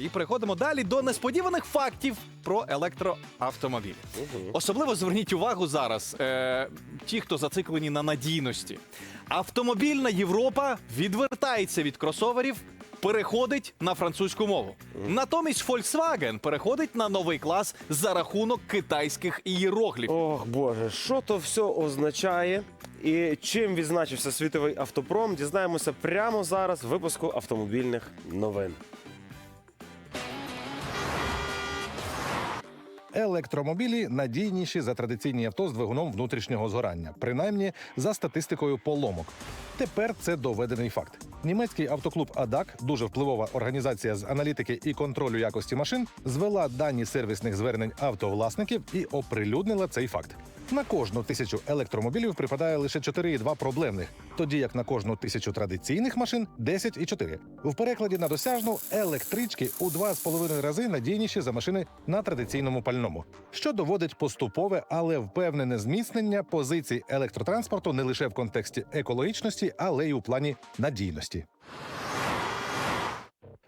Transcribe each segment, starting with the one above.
І переходимо далі до несподіваних фактів про електроавтомобілі. Особливо зверніть увагу зараз, е, ті, хто зациклені на надійності. Автомобільна Європа відвертається від кросоверів, переходить на французьку мову. Натомість Volkswagen переходить на новий клас за рахунок китайських ієрогліфів. Ох, Боже, що то все означає і чим відзначився світовий автопром, дізнаємося прямо зараз в випуску автомобільних новин. Електромобілі надійніші за традиційні авто з двигуном внутрішнього згорання, принаймні за статистикою поломок. Тепер це доведений факт. Німецький автоклуб АДАК, дуже впливова організація з аналітики і контролю якості машин, звела дані сервісних звернень автовласників і оприлюднила цей факт. На кожну тисячу електромобілів припадає лише 4,2 проблемних, тоді як на кожну тисячу традиційних машин 10,4. В перекладі на досяжну електрички у 2,5 рази надійніші за машини на традиційному пальному, що доводить поступове, але впевнене зміцнення позицій електротранспорту не лише в контексті екологічності, але й у плані надійності.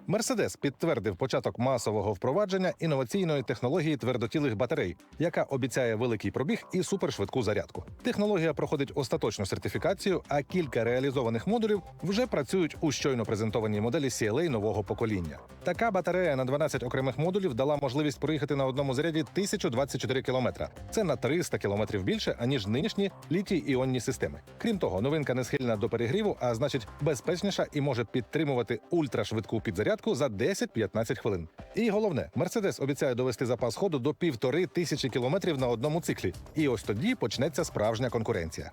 Мерседес підтвердив початок масового впровадження інноваційної технології твердотілих батарей, яка обіцяє великий пробіг і супершвидку зарядку. Технологія проходить остаточну сертифікацію, а кілька реалізованих модулів вже працюють у щойно презентованій моделі CLA нового покоління. Така батарея на 12 окремих модулів дала можливість проїхати на одному заряді 1024 кілометра. Це на 300 кілометрів більше аніж нинішні літій іонні системи. Крім того, новинка не схильна до перегріву, а значить безпечніша і може підтримувати ультрашвидку підзарядку за 10-15 хвилин. І головне, Мерседес обіцяє довести запас ходу до півтори тисячі кілометрів на одному циклі. І ось тоді почнеться справжня конкуренція.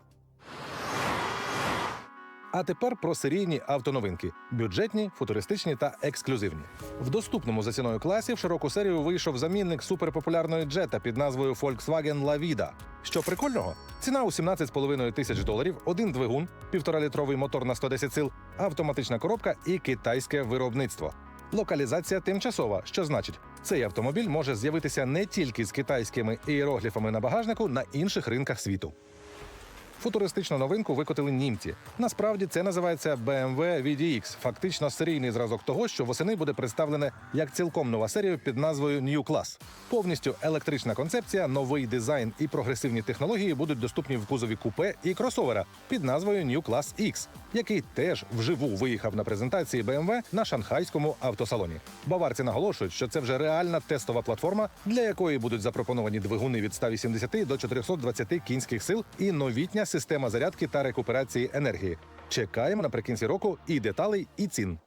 А тепер про серійні автоновинки: бюджетні, футуристичні та ексклюзивні. В доступному за ціною класі в широку серію вийшов замінник суперпопулярної джета під назвою Volkswagen La Vida. Що прикольного? Ціна у 17,5 тисяч доларів, один двигун, півторалітровий мотор на 110 сил, автоматична коробка і китайське виробництво. Локалізація тимчасова, що значить, цей автомобіль може з'явитися не тільки з китайськими іерогліфами на багажнику на інших ринках світу. Футуристичну новинку викотили німці. Насправді це називається BMW VDX, фактично серійний зразок того, що восени буде представлене як цілком нова серія під назвою New Class. Повністю електрична концепція, новий дизайн і прогресивні технології будуть доступні в кузові купе і кросовера під назвою New Class X, який теж вживу виїхав на презентації BMW на шанхайському автосалоні. Баварці наголошують, що це вже реальна тестова платформа, для якої будуть запропоновані двигуни від 180 до 420 кінських сил і новітня система зарядки та рекуперації енергії. Чекаємо наприкінці року і деталей, і цін.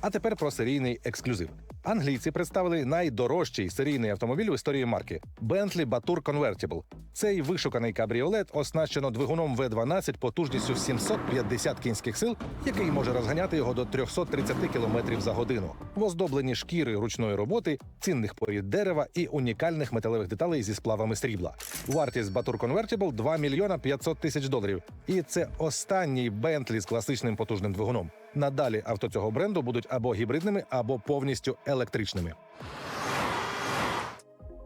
А тепер про серійний ексклюзив. Англійці представили найдорожчий серійний автомобіль в історії марки Bentley Batur Convertible. Цей вишуканий кабріолет оснащено двигуном V12 потужністю 750 кінських сил, який може розганяти його до 330 км за годину. В оздобленні шкіри ручної роботи, цінних порід дерева і унікальних металевих деталей зі сплавами срібла. Вартість Batur Convertible – 2 мільйона 500 тисяч доларів. І це останній Bentley з класичним потужним двигуном. Надалі авто цього бренду будуть або гібридними, або повністю електричними.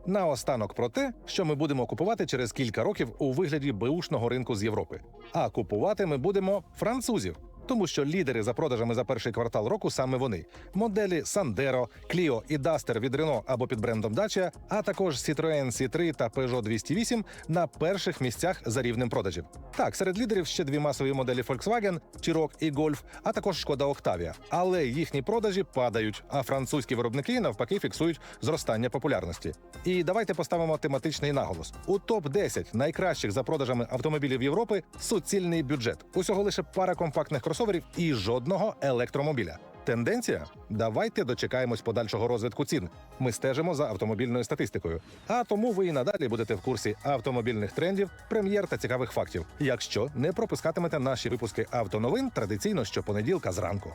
Наостанок про те, що ми будемо купувати через кілька років у вигляді беушного ринку з Європи. А купувати ми будемо французів. Тому що лідери за продажами за перший квартал року саме вони: моделі Sandero, Clio і Duster від Renault або під брендом Dacia, а також Citroën C3 та Peugeot 208 на перших місцях за рівнем продажів. Так, серед лідерів ще дві масові моделі Volkswagen, T-Roc і Golf, а також Шкода Octavia. Але їхні продажі падають, а французькі виробники навпаки фіксують зростання популярності. І давайте поставимо тематичний наголос: у топ 10 найкращих за продажами автомобілів Європи суцільний бюджет. Усього лише пара компактних кросоверів і жодного електромобіля. Тенденція? Давайте дочекаємось подальшого розвитку цін. Ми стежимо за автомобільною статистикою. А тому ви і надалі будете в курсі автомобільних трендів, прем'єр та цікавих фактів. Якщо не пропускатимете наші випуски автоновин традиційно щопонеділка зранку.